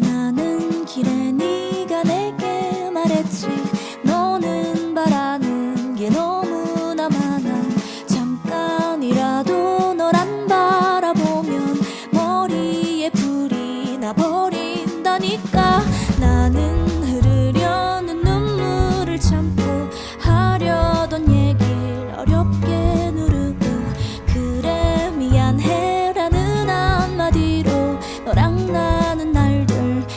떠나는